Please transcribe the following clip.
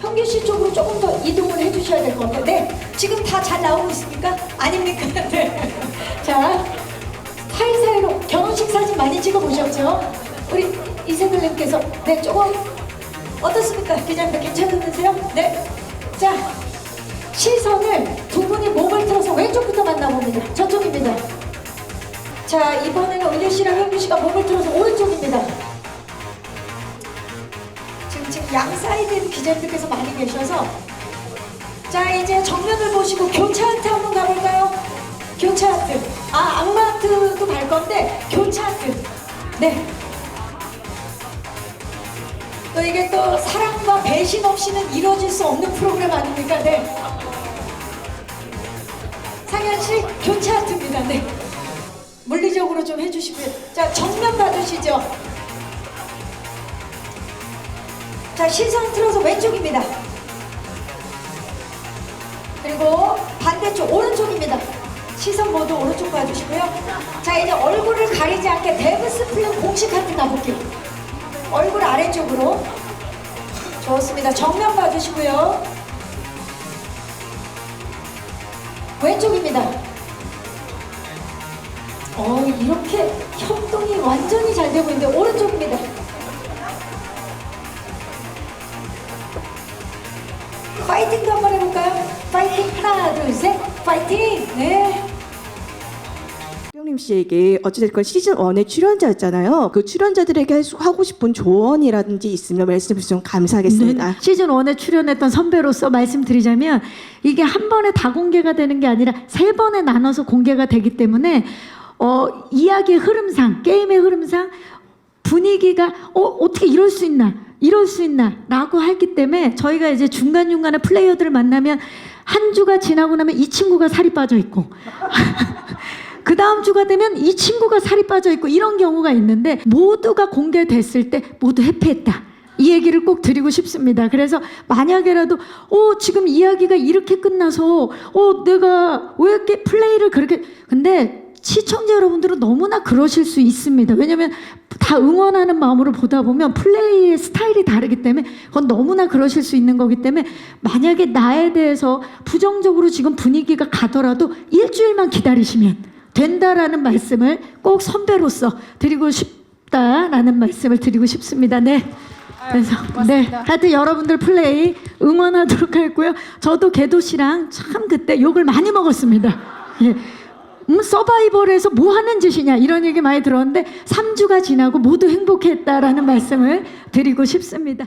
현기 씨 쪽으로 조금 더 이동을 해주셔야 될 것. 네, 지금 다 잘 나오고 있습니까? 아닙니까? 네. 자, 사이사이로 결혼식 사진 많이 찍어보셨죠? 우리 이세돌님께서 네, 조금 어떻습니까? 기자님들 괜찮으세요? 네. 자, 시선을 두 분이 목을 틀어서 왼쪽부터 만나봅니다. 저쪽입니다. 자, 이번에는 은유 씨랑 현규 씨가 목을 틀어서 오른쪽입니다. 지금 양 사이드 기자님들께서 많이 계셔서 자 이제 정면을 보시고 교차 하트 한번 가볼까요? 교차 하트 아 악마 하트도 갈 건데 교차 하트 네. 또 이게 또 사랑과 배신 없이는 이루어질 수 없는 프로그램 아닙니까? 네. 상현 씨 교차 하트입니다. 네. 물리적으로 좀 해주시고요. 자 정면 봐주시죠. 자 시선 틀어서 왼쪽입니다. 그리고 반대쪽 오른쪽입니다. 시선 모두 오른쪽 봐주시고요. 자 이제 얼굴을 가리지 않게 데브 스 플랜 공식 하트 가볼게요. 얼굴 아래쪽으로 좋습니다. 정면 봐주시고요. 왼쪽입니다. 어 이렇게 협동이 완전히 잘 되고 있는데 오른쪽입니다. 파이팅도 한번 해볼까요? 파이팅 하나 둘셋 파이팅 네 뿅님 씨에게 어찌됐건 시즌 1의 출연자였잖아요. 그 출연자들에게 할 수- 하고 싶은 조언이라든지 있으면 말씀해 주시면 감사하겠습니다. 네, 시즌 1에 출연했던 선배로서 말씀드리자면 이게 한 번에 다 공개가 되는 게 아니라 세 번에 나눠서 공개가 되기 때문에 어, 이야기의 흐름상 게임의 흐름상 분위기가 어, 어떻게 이럴 수 있나 이럴 수 있나 라고 했기 때문에 저희가 이제 중간중간에 플레이어들을 만나면 한 주가 지나고 나면 이 친구가 살이 빠져 있고 그 다음 주가 되면 이 친구가 살이 빠져 있고 이런 경우가 있는데 모두가 공개됐을 때 모두 해피했다. 이 얘기를 꼭 드리고 싶습니다. 그래서 만약에라도 어 지금 이야기가 이렇게 끝나서 어 내가 왜 이렇게 플레이를 그렇게 근데 시청자 여러분들은 너무나 그러실 수 있습니다. 왜냐하면 다 응원하는 마음으로 보다 보면 플레이의 스타일이 다르기 때문에 그건 너무나 그러실 수 있는 거기 때문에 만약에 나에 대해서 부정적으로 지금 분위기가 가더라도 일주일만 기다리시면 된다라는 말씀을 꼭 선배로서 드리고 싶다라는 말씀을 드리고 싶습니다. 네. 그래서 네 하여튼 여러분들 플레이 응원하도록 하고요. 저도 개도 씨랑 참 그때 욕을 많이 먹었습니다. 예. 음, 서바이벌에서 뭐 하는 짓이냐 이런 얘기 많이 들었는데 3주가 지나고 모두 행복했다라는 말씀을 드리고 싶습니다.